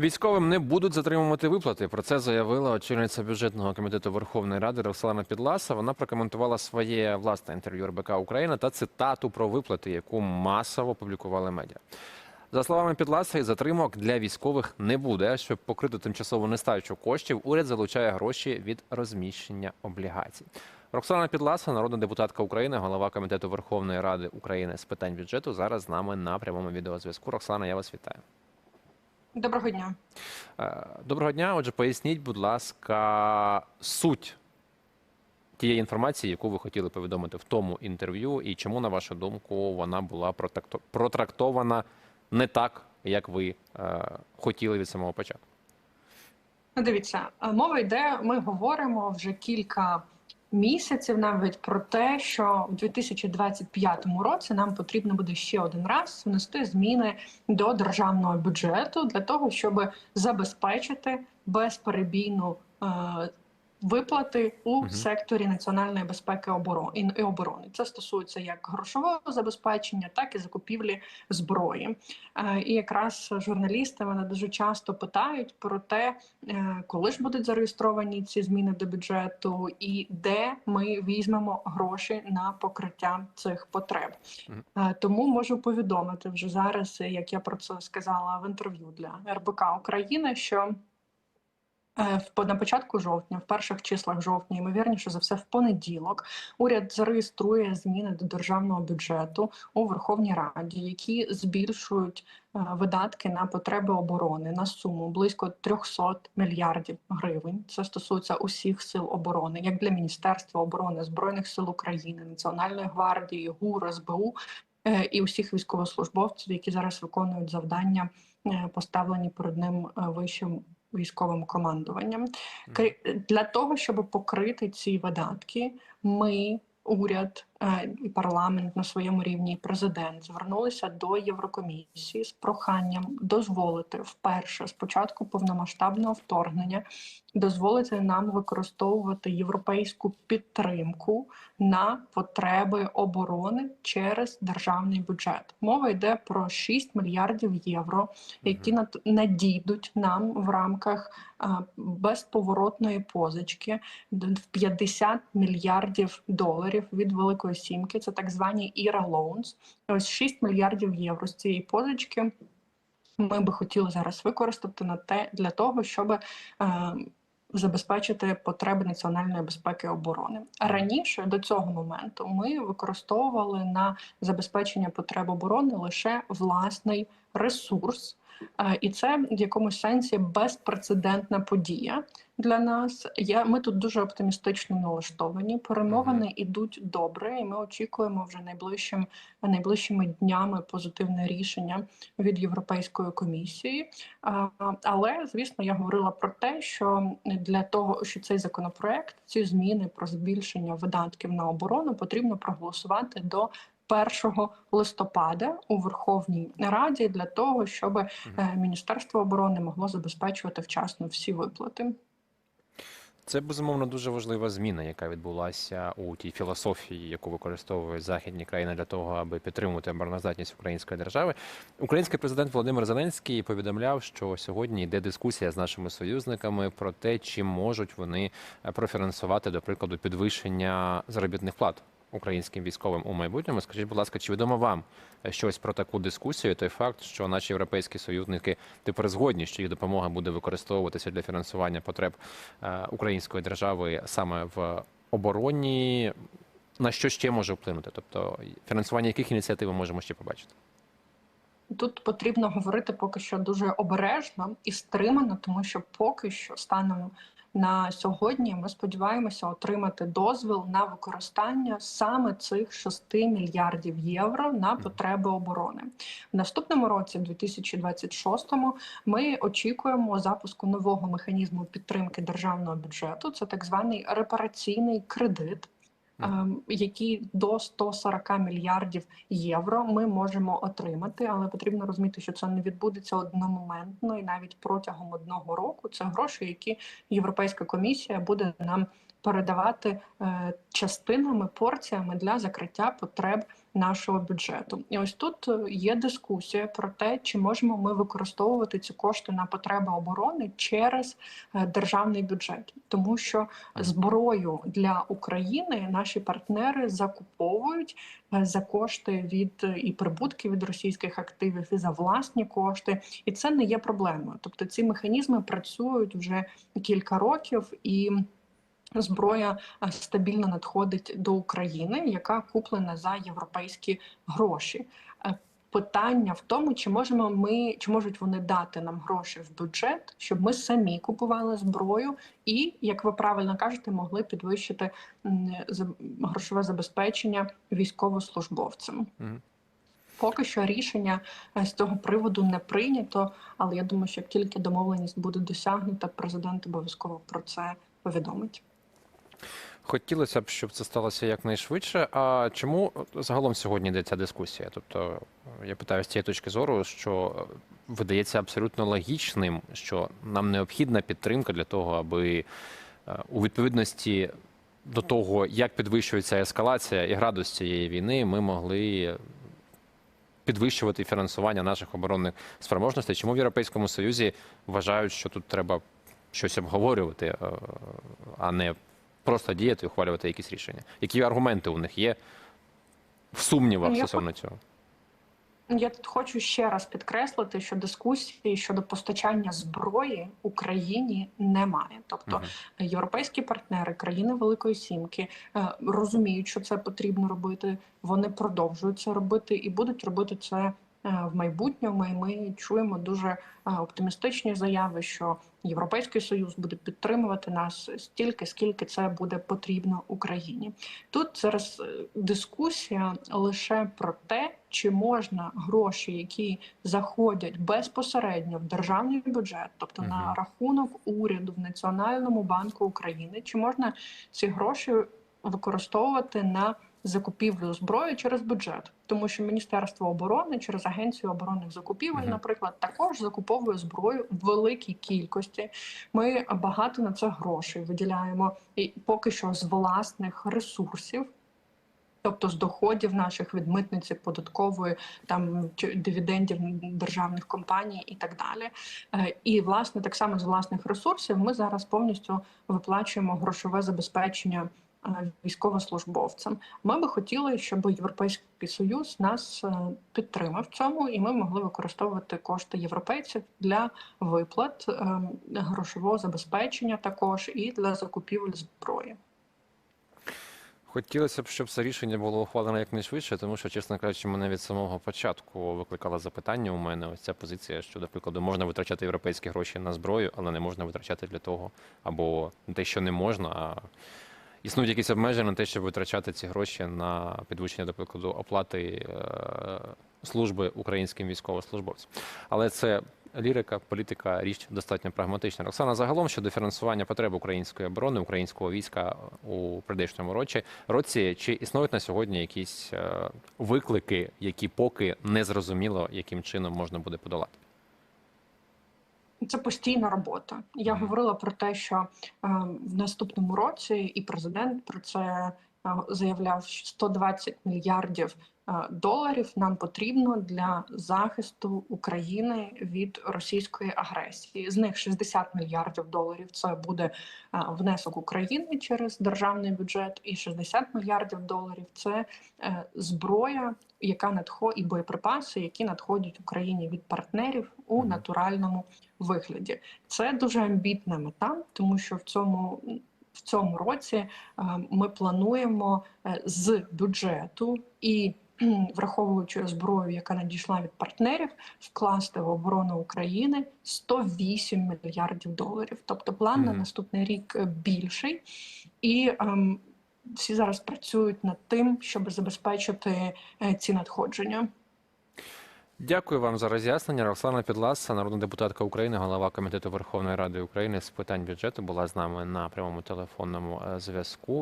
Військовим не будуть затримувати виплати. Про це заявила очільниця бюджетного комітету Верховної Ради Роксолана Підласа. Вона прокоментувала своє власне інтерв'ю РБК Україна та цитату про виплати, яку масово публікували медіа. За словами Підласа, і затримок для військових не буде. Щоб покрити тимчасову нестачу коштів, уряд залучає гроші від розміщення облігацій. Роксана Підласа, народна депутатка України, голова комітету Верховної Ради України з питань бюджету, зараз з нами на прямому відеозв'язку. Роксана, я вас вітаю. Доброго дня. Е, Доброго дня. Отже, поясніть, будь ласка, суть тієї інформації, яку ви хотіли повідомити в тому інтерв'ю, і чому, на вашу думку, вона була протрактована не так, як ви е, хотіли від самого початку. Ну, дивіться, е, мова йде. Ми говоримо вже кілька місяців навіть про те, що в 2025 році нам потрібно буде ще один раз внести зміни до державного бюджету для того, щоб забезпечити безперебійну е, виплати у Мгм. секторі національної безпеки і оборони. Це стосується як грошового забезпечення, так і закупівлі зброї. Е, І якраз журналісти мене дуже часто питають про те, е, коли ж будуть зареєстровані ці зміни до бюджету, і де ми візьмемо гроші на покриття цих потреб. Е, Тому можу повідомити вже зараз, як я про це сказала в інтерв'ю для РБК України, що на початку жовтня, в перших числах жовтня, ймовірніше за все, в понеділок, уряд зареєструє зміни до державного бюджету у Верховній Раді, які збільшують е, видатки на потреби оборони на суму близько 300 мільярдів гривень. Це стосується усіх сил оборони, як для Міністерства оборони, збройних сил України, Національної гвардії, ГУР, СБУ е, і усіх військовослужбовців, які зараз виконують завдання, е, поставлені перед ним е, вищим військовим командуванням. Для того, щоб покрити ці видатки, ми, уряд парламент на своєму рівні, і президент звернулися до Єврокомісії з проханням дозволити вперше з початку повномасштабного вторгнення дозволити нам використовувати європейську підтримку на потреби оборони через державний бюджет. Мова йде про 6 мільярдів євро, які над- надійдуть нам в рамках безповоротної позички в 50 мільярдів доларів від Великої Сімки. Це так звані іра loans. Ось 6 мільярдів євро з цієї позички. Ми би хотіли зараз використати на те для того, щоб е, забезпечити потреби національної безпеки і оборони. Раніше до цього моменту ми використовували на забезпечення потреб оборони лише власний ресурс. І це в якомусь сенсі безпрецедентна подія для нас. Я ми тут дуже оптимістично налаштовані. Перемовини ідуть добре, і ми очікуємо вже найближчим найближчими днями позитивне рішення від Європейської комісії. Але звісно, я говорила про те, що для того, що цей законопроект, ці зміни про збільшення видатків на оборону потрібно проголосувати до 1 листопада у Верховній Раді для того, щоб е, Міністерство оборони могло забезпечувати вчасно всі виплати. Це безумовно дуже важлива зміна, яка відбулася у тій філософії, яку використовують західні країни для того, аби підтримувати обороноздатність української держави. Український президент Володимир Зеленський повідомляв, що сьогодні йде дискусія з нашими союзниками про те, чи можуть вони е, профінансувати, до прикладу, підвищення заробітних плат українським військовим у майбутньому. Скажіть, будь ласка, чи відомо вам щось про таку дискусію? Той факт, що наші європейські союзники тепер згодні, що їх допомога буде використовуватися для фінансування потреб е, української держави саме в обороні. На що ще може вплинути? Тобто фінансування яких ініціатив ми можемо ще побачити? Тут потрібно говорити поки що дуже обережно і стримано, тому що поки що станом на сьогодні ми сподіваємося отримати дозвіл на використання саме цих 6 мільярдів євро на потреби оборони. В наступному році, в 2026-му, ми очікуємо запуску нового механізму підтримки державного бюджету. Це так званий репараційний кредит. Ем, Які до 140 мільярдів євро ми можемо отримати, але потрібно розуміти, що це не відбудеться одномоментно і навіть протягом одного року. Це гроші, які Європейська комісія буде нам передавати е, частинами, порціями для закриття потреб нашого бюджету. І ось тут е, є дискусія про те, чи можемо ми використовувати ці кошти на потреби оборони через е, державний бюджет, тому що зброю для України наші партнери закуповують е, за кошти від і прибутки від російських активів, і за власні кошти, і це не є проблемою. Тобто ці механізми працюють вже кілька років і. Зброя е, стабільно надходить до України, яка куплена за європейські гроші. Е, Питання в тому, чи можемо ми, чи можуть вони дати нам гроші в бюджет, щоб ми самі купували зброю, і як ви правильно кажете, могли підвищити грошове забезпечення військовослужбовцям. Поки що рішення е, з цього приводу не прийнято, але я думаю, що як тільки домовленість буде досягнута, президент обов'язково про це повідомить. Хотілося б, щоб це сталося якнайшвидше. А чому загалом сьогодні йде ця дискусія? Тобто, я питаю з цієї точки зору, що е, видається абсолютно логічним, що нам необхідна підтримка для того, аби е, у відповідності до того, як підвищується ескалація і градус цієї війни, ми могли підвищувати фінансування наших оборонних спроможностей. Чому в Європейському Союзі вважають, що тут треба щось обговорювати, е, а не просто діяти і ухвалювати якісь рішення? Які аргументи у них є в сумнівах Ну, стосовно цього? Я тут хочу ще раз підкреслити, що дискусії щодо постачання зброї Україні немає. Тобто Мгм. європейські партнери, країни Великої Сімки е, розуміють, що це потрібно робити. Вони продовжують це робити і будуть робити це в майбутньому. І ми чуємо дуже е, оптимістичні заяви, що Європейський Союз буде підтримувати нас стільки, скільки це буде потрібно Україні. Тут зараз е, дискусія лише про те, чи можна гроші, які заходять безпосередньо в державний бюджет, тобто на рахунок уряду в Національному банку України, чи можна ці гроші використовувати на закупівлю зброї через бюджет, тому що Міністерство оборони через агенцію оборонних закупівель, наприклад, також закуповує зброю в великій кількості. Ми багато на це грошей виділяємо і поки що з власних ресурсів. Тобто з доходів наших від митниці податкової, там дивідендів державних компаній і так далі. Е, І власне так само з власних ресурсів ми зараз повністю виплачуємо грошове забезпечення військовослужбовцям. Ми би хотіли, щоб Європейський Союз нас е, підтримав в цьому, і ми могли використовувати кошти європейців для виплат е, грошового забезпечення, також і для закупівель зброї. Хотілося б, щоб це рішення було ухвалено якнайшвидше, тому що, чесно кажучи, мене від самого початку викликало запитання у мене ось ця позиція, що, до прикладу, можна витрачати європейські гроші на зброю, але не можна витрачати для того, або те, що не можна, а існують якісь обмеження на те, щоб витрачати ці гроші на підвищення, до прикладу, оплати е, служби українським військовослужбовцям. Але це лірика, політика, річ достатньо прагматична. Оксана, загалом щодо фінансування потреб української оборони, українського війська у прийдешньому році, році чи існують на сьогодні якісь е, виклики, які поки не зрозуміло, яким чином можна буде подолати? Це постійна робота. Я говорила про те, що е, в наступному році, і президент про це е, заявляв, що 120 мільярдів е, доларів нам потрібно для захисту України від російської агресії. З них 60 мільярдів доларів це буде е, внесок України через державний бюджет, і 60 мільярдів доларів це е, зброя, яка надходить, і боєприпаси, які надходять Україні від партнерів у натуральному вигляді. Це дуже амбітна мета, тому що в цьому в цьому році е, ми плануємо е, з бюджету і враховуючи зброю, яка надійшла від партнерів, вкласти в оборону України 108 мільярдів доларів. Тобто план на наступний рік е, більший, і ем, всі зараз працюють над тим, щоб забезпечити е, ці надходження. Дякую вам за роз'яснення. Рослана Підласа, народна депутатка України, голова комітету Верховної Ради України з питань бюджету, була з нами на прямому телефонному е, зв'язку.